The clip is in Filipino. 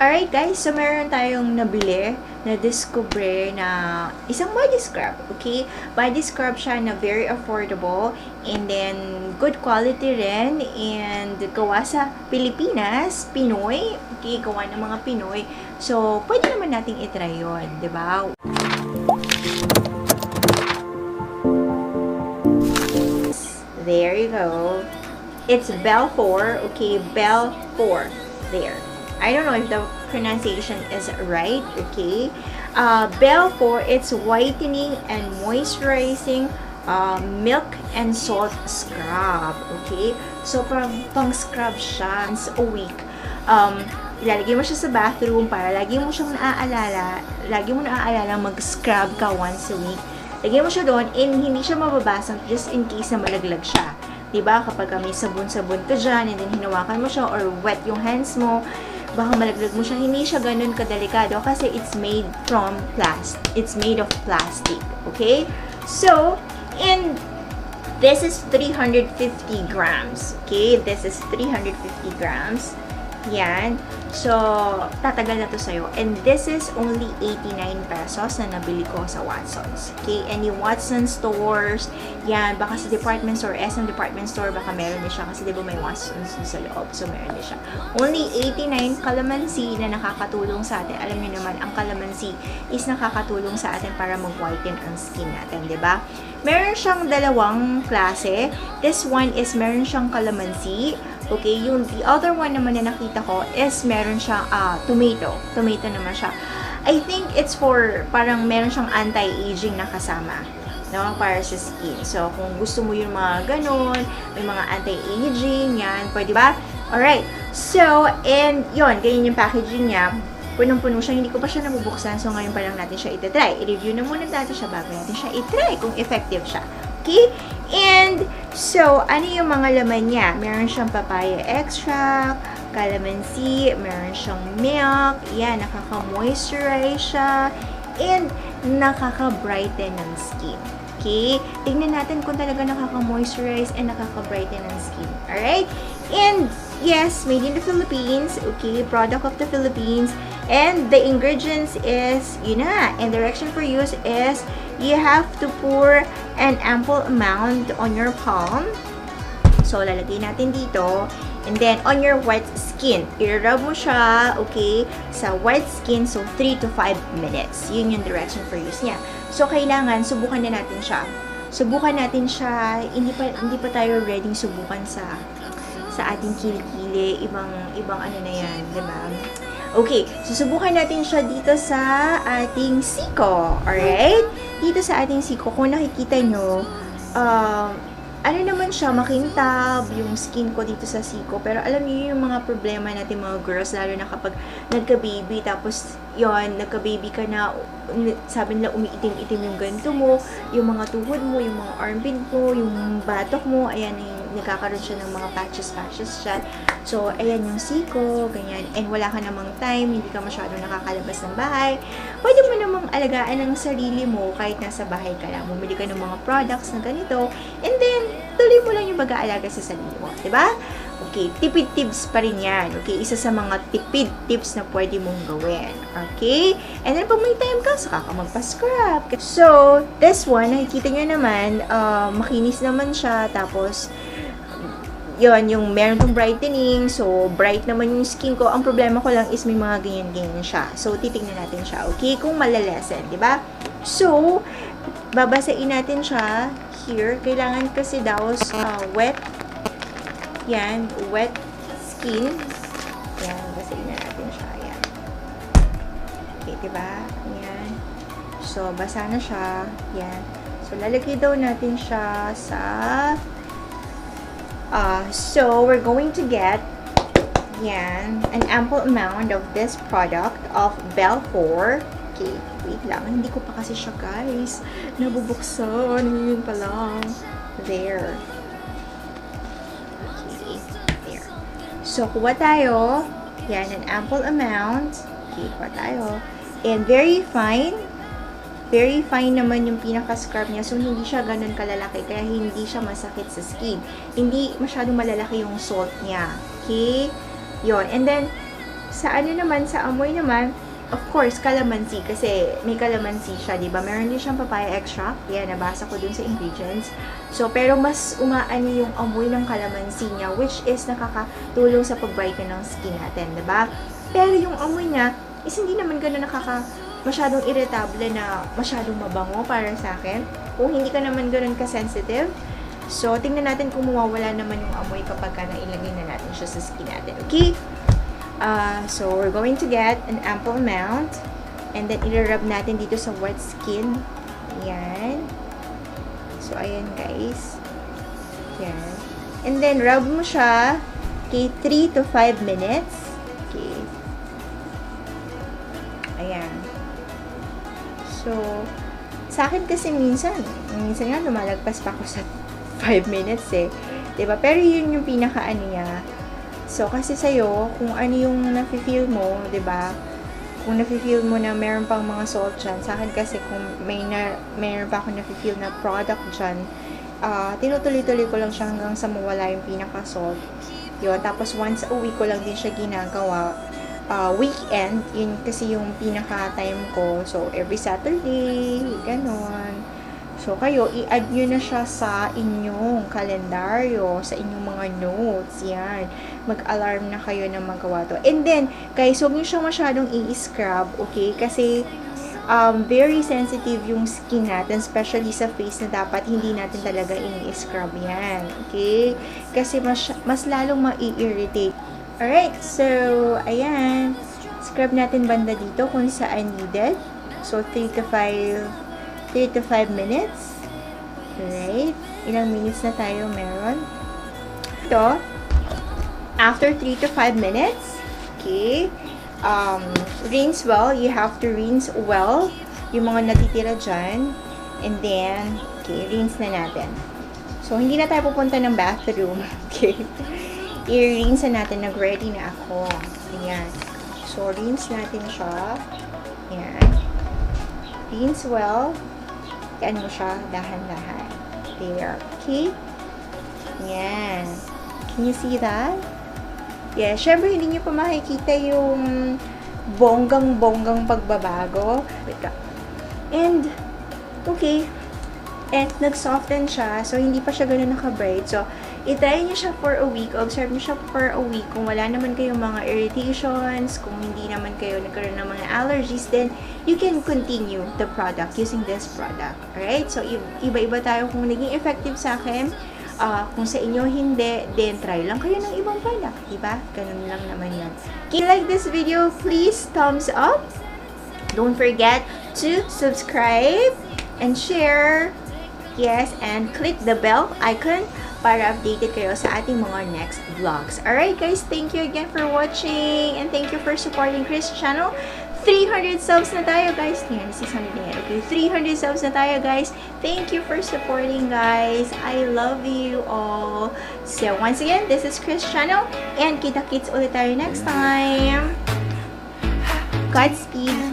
Alright guys, so meron tayong nabili na discover na isang body scrub, okay? Body scrub siya na very affordable and then good quality rin and gawa sa Pilipinas, Pinoy, okay? Gawa ng mga Pinoy. So, pwede naman nating itry yun, ba? There you go. It's Belfour, okay? Belfour. There. I don't know if the pronunciation is right, okay? Uh, Belfour, it's whitening and moisturizing uh, milk and salt scrub, okay? So, pang, pang scrub siya once a week. Um, ilalagay mo siya sa bathroom para lagi mo siyang naaalala, lagi mo naaalala mag-scrub ka once a week. Lagyan mo siya doon and hindi siya mababasag just in case na malaglag siya. 'Di ba Kapag may sabon-sabon ka dyan and then hinawakan mo siya or wet yung hands mo, baka malaglag mo siya. Hindi siya ganun kadelikado kasi it's made from plastic. It's made of plastic. Okay? So, and this is 350 grams. Okay? This is 350 grams. Yan. So, tatagal na to sa'yo. And this is only 89 pesos na nabili ko sa Watson's. Okay? Any Watson's stores, yan, baka sa department store, SM department store, baka meron din siya. Kasi di may Watson's sa loob. So, meron din siya. Only 89 calamansi na nakakatulong sa atin. Alam niyo naman, ang calamansi is nakakatulong sa atin para mag-whiten ang skin natin, di ba? Meron siyang dalawang klase. This one is meron siyang calamansi. Okay, yung the other one naman na nakita ko is meron siyang uh, tomato. Tomato naman siya. I think it's for parang meron siyang anti-aging na kasama no, para sa skin. So, kung gusto mo yung mga ganun, may mga anti-aging, yan, pwede ba? Alright. So, and yon ganyan yung packaging niya. Punong-puno siya, hindi ko pa siya nabubuksan. So, ngayon pa lang natin siya itatry. I-review na muna natin siya bago natin siya itry kung effective siya. Okay? And, so, ano yung mga laman niya? Meron siyang papaya extract, calamansi, meron siyang milk, yan, nakaka-moisturize siya, and nakaka-brighten ng skin. Okay? Tingnan natin kung talaga nakaka-moisturize and nakaka-brighten ng skin. Alright? And, yes, made in the Philippines. Okay? Product of the Philippines. And the ingredients is, yun na, and direction for use is, you have to pour an ample amount on your palm. So, lalagay natin dito. And then, on your wet skin, i-rub mo siya, okay, sa wet skin, so 3 to 5 minutes. Yun yung direction for use niya. So, kailangan, subukan na natin siya. Subukan natin siya, hindi pa, hindi pa tayo ready subukan sa sa ating kilikili, ibang, ibang ano na yan, di ba? Okay, susubukan natin siya dito sa ating siko, alright? Dito sa ating siko, kung nakikita nyo, um, ano naman siya, makintab yung skin ko dito sa siko. Pero alam niyo yung mga problema natin mga girls, lalo na kapag nagka-baby, tapos yon nagka-baby ka na, sabi nila umiitim-itim yung ganito mo, yung mga tuhod mo, yung mga armpit mo, yung batok mo, ayan, yung, nagkakaroon siya ng mga patches-patches siya. So, ayan yung siko, ganyan. And wala ka namang time, hindi ka masyado nakakalabas ng bahay. Pwede mo namang alagaan ang sarili mo kahit nasa bahay ka lang. Bumili ka ng mga products na ganito. And then, tuloy mo lang yung pag-aalaga sa sarili mo. ba? Diba? Okay, tipid tips pa rin yan. Okay, isa sa mga tipid tips na pwede mong gawin. Okay? And then, pag may time ka, saka ka magpa-scrub. So, this one, nakikita nyo naman, uh, makinis naman siya. Tapos, yon yung meron tong brightening, so bright naman yung skin ko. Ang problema ko lang is may mga ganyan-ganyan siya. So, titignan natin siya, okay? Kung malalesen, di ba? So, babasain natin siya here. Kailangan kasi daw uh, wet. Yan, wet skin. Yan, basain na natin siya. Yan. Okay, di ba? Yan. So, basa na siya. Yan. So, lalagay daw natin siya sa Uh, so, we're going to get yan, an ample amount of this product of Belfour. Okay, wait lang. Hindi ko pa kasi siya, guys. Nabubuksan. Yun pa lang. There. Okay, there. So, kuha tayo. Yan, an ample amount. Okay, kuha tayo. And very fine very fine naman yung pinaka-scrub niya. So, hindi siya ganun kalalaki. Kaya, hindi siya masakit sa skin. Hindi masyadong malalaki yung salt niya. Okay? Yon And then, Sa ano naman, sa amoy naman, of course, calamansi kasi may calamansi siya, di ba? Meron din siyang papaya extract. Yan, nabasa ko dun sa ingredients. So, pero mas umaani yung amoy ng calamansi niya, which is nakakatulong sa pag-brighten ng skin natin, di ba? Pero yung amoy niya, is hindi naman gano'n nakaka masyadong irritable na masyadong mabango para sa akin. Kung hindi ka naman gano'n ka-sensitive, so, tingnan natin kung mawawala naman yung amoy kapag ka nailagay na natin siya sa skin natin. Okay? Uh, so, we're going to get an ample amount. And then, i-rub natin dito sa wet skin. Ayan. So, ayan guys. Ayan. And then, rub mo siya. Okay, 3 to 5 minutes. Okay. Ayan. So, sa akin kasi minsan, minsan nga lumalagpas pa ako sa 5 minutes eh. ba Pero yun yung pinaka-ano niya. So, kasi sa'yo, kung ano yung nafe-feel mo, ba Kung nafe-feel mo na meron pang mga salt dyan, sa akin kasi kung may na, meron pa ako nafe-feel na product dyan, uh, tinutuloy-tuloy ko lang siya hanggang sa mawala yung pinaka-salt. Yun, tapos once a week ko lang din siya ginagawa uh, weekend, yun kasi yung pinaka-time ko. So, every Saturday, ganon. So, kayo, i-add nyo na siya sa inyong kalendaryo, sa inyong mga notes. Yan. Mag-alarm na kayo na magawa to. And then, guys, huwag nyo siya masyadong i-scrub, okay? Kasi, um, very sensitive yung skin natin, especially sa face na dapat hindi natin talaga ini-scrub yan. Okay? Kasi mas, mas lalong ma-irritate Alright, so, ayan. Scrub natin banda dito kung saan needed. So, 3 to 5, 3 to 5 minutes. Alright. Ilang minutes na tayo meron. Ito, after 3 to 5 minutes, okay, um, rinse well. You have to rinse well yung mga natitira dyan. And then, okay, rinse na natin. So, hindi na tayo pupunta ng bathroom. Okay i-rinse natin. Nag-ready na ako. Ayan. So, rinse natin siya. Ayan. Rinse well. Yan mo siya, dahan-dahan. There. Okay? Ayan. Can you see that? Yeah, syempre hindi niyo pa makikita yung bonggang-bonggang pagbabago. Wait ka. And, okay, and nag-soften siya, so hindi pa siya ganun naka-bright. So, itry niyo siya for a week, observe niyo siya for a week. Kung wala naman kayong mga irritations, kung hindi naman kayo nagkaroon ng mga allergies, then you can continue the product using this product. Alright? So, iba-iba tayo kung naging effective sa akin. Uh, kung sa inyo hindi, then try lang kayo ng ibang product. Diba? Ganun lang naman yan. If you like this video, please thumbs up. Don't forget to subscribe and share. Yes, and click the bell icon para updated kayo sa ating mga next vlogs. Alright guys, thank you again for watching and thank you for supporting Chris channel. 300 subs na tayo guys. Yan, 600 na yan. Okay, 300 subs na tayo guys. Thank you for supporting guys. I love you all. So once again, this is Chris channel and kita-kits ulit tayo next time. Godspeed!